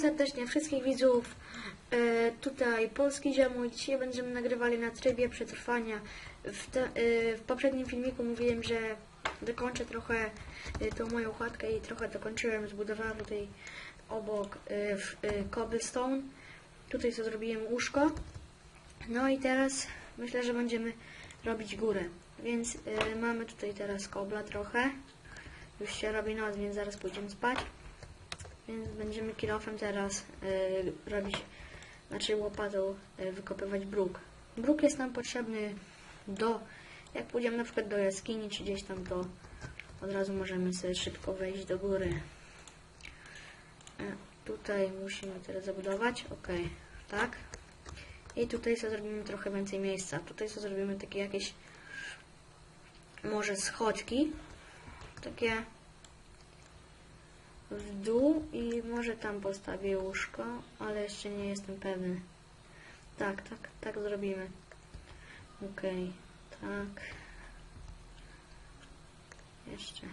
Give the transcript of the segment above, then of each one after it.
Serdecznie wszystkich widzów. E, tutaj Polski Ziomuj. Dzisiaj będziemy nagrywali na trybie przetrwania. W, te, e, w poprzednim filmiku mówiłem, że dokończę trochę e, tą moją chatkę i trochę dokończyłem. Zbudowałem tutaj obok e, w, e, cobblestone. Tutaj co zrobiłem łóżko. No i teraz myślę, że będziemy robić górę. Więc e, mamy tutaj teraz kobla trochę. Już się robi noc, więc zaraz pójdziemy spać. Więc będziemy kilofem teraz y, robić, znaczy łopatą y, wykopywać bruk. Bruk jest nam potrzebny do, jak pójdziemy na przykład do jaskini czy gdzieś tam, to od razu możemy sobie szybko wejść do góry. E, tutaj musimy teraz zabudować, ok, tak. I tutaj sobie zrobimy trochę więcej miejsca. Tutaj sobie zrobimy takie jakieś może schodki, takie w dół i może tam postawię łóżko, ale jeszcze nie jestem pewny. Tak, tak, tak zrobimy. Okej, tak. Jeszcze.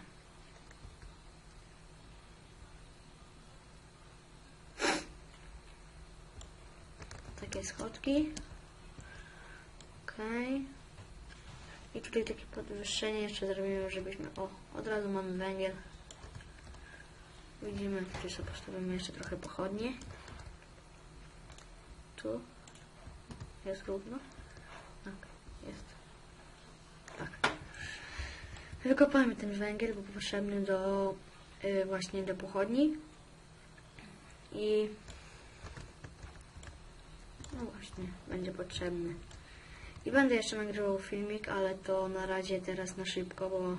Takie schodki. Okej. I tutaj takie podwyższenie jeszcze zrobimy, żebyśmy... O, od razu mamy węgiel. Widzimy, tutaj sobie postawimy jeszcze trochę pochodnie. Tu jest równo. Tak, jest. Tak. Wykopamy ten węgiel, bo potrzebny do y, właśnie do pochodni. I no właśnie, będzie potrzebny. I będę jeszcze nagrywał filmik, ale to na razie teraz na szybko, bo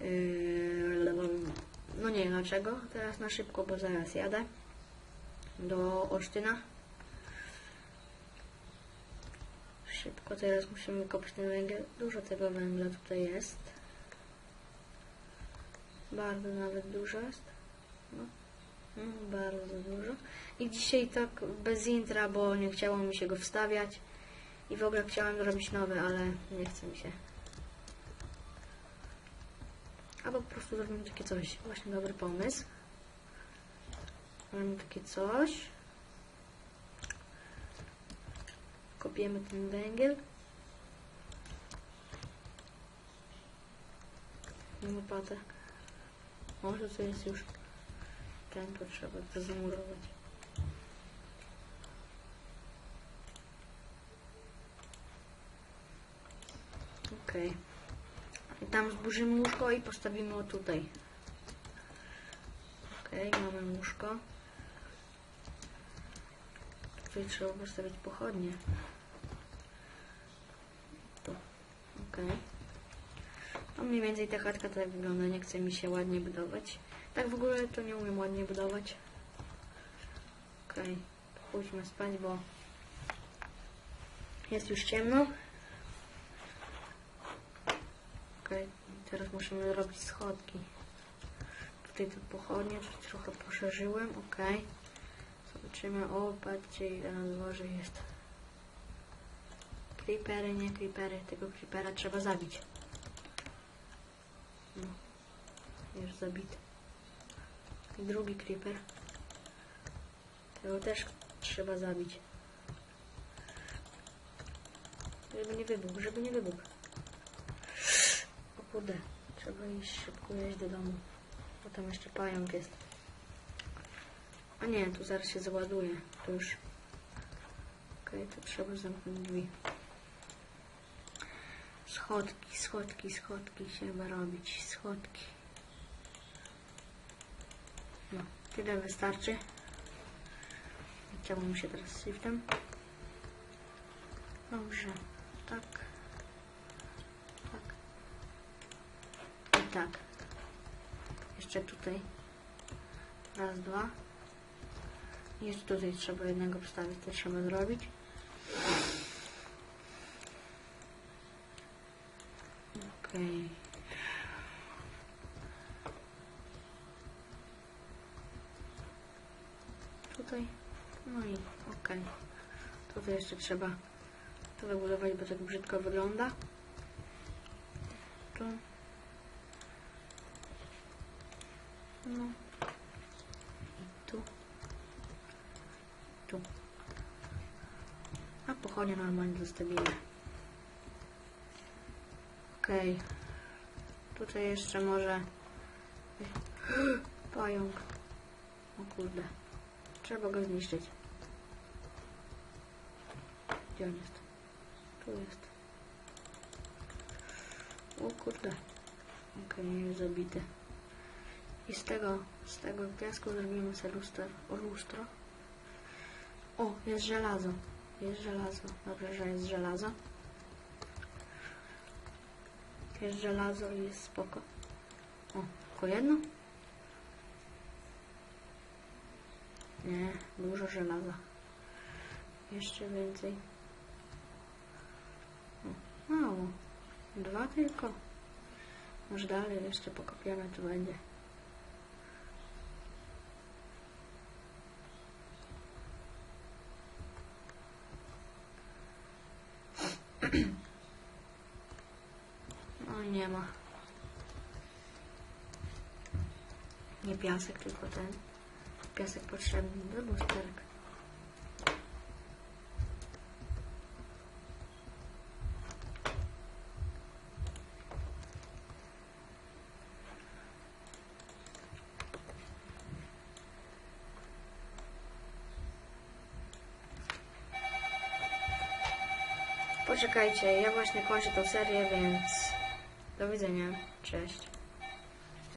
yy, no nie wiem dlaczego. Teraz na szybko, bo zaraz jadę do Olsztyna. Szybko teraz musimy kopać ten węgiel. Dużo tego węgla tutaj jest. Bardzo nawet dużo jest. No. No, bardzo dużo. I dzisiaj tak bez intra, bo nie chciało mi się go wstawiać. I w ogóle chciałem zrobić nowy, ale nie chce mi się. Albo po prostu zrobimy takie coś. Właśnie dobry pomysł. Robimy takie coś. Kopiemy ten węgiel. Łopatę. Może to jest już ten, to trzeba to zamurować. Okej. I tam zburzymy łóżko i postawimy o tutaj. Okej, mamy łóżko. Tutaj trzeba postawić pochodnie. Tu. Okej. No mniej więcej ta chatka tak wygląda. Nie chce mi się ładnie budować. Tak w ogóle to nie umiem ładnie budować. Okej. Pójdźmy spać, bo jest już ciemno. Teraz musimy robić schodki. Tutaj to pochodnie, trochę poszerzyłem, okej. Zobaczymy, o patrzcie ile na dworze jest. Creepery, nie creepery, tego creepera trzeba zabić. No, już zabity. I drugi creeper. Tego też trzeba zabić. Żeby nie wybuchł, żeby nie wybuchł. Kurde, trzeba iść szybko jeść do domu. Bo tam jeszcze pająk jest. A nie, tu zaraz się załaduje. To już. Okej, to trzeba zamknąć drzwi. Schodki, schodki, schodki chyba robić. Schodki. No, tyle wystarczy. Chciałbym się teraz shiftem. Dobrze. Tak. I tak. Jeszcze tutaj. Raz, dwa. Jeszcze tutaj trzeba jednego wstawić, to trzeba zrobić. Okej. Tutaj. No i okej. Tutaj jeszcze trzeba to wybudować, bo tak brzydko wygląda. Tu. jedno i tu, tu. A pochodnie normalnie zostawimy. Okej. Okay. Tutaj jeszcze może... Pająk. O kurde. Trzeba go zniszczyć. Gdzie on jest? Tu jest. O kurde. Okej, okay, zabity. I z tego, z tego piasku zrobimy sobie lustro. lustro. O, jest żelazo. Jest żelazo. Dobrze, że jest żelazo. Jest żelazo i jest spoko. O, tylko jedno? Nie, dużo żelaza. Jeszcze więcej. Mało. Dwa tylko. Może dalej jeszcze pokopiemy, to będzie. No nie ma. Nie piasek, tylko ten. Piasek potrzebny do lusterek. Poczekajcie, ja właśnie kończę tą serię, więc do widzenia. Cześć.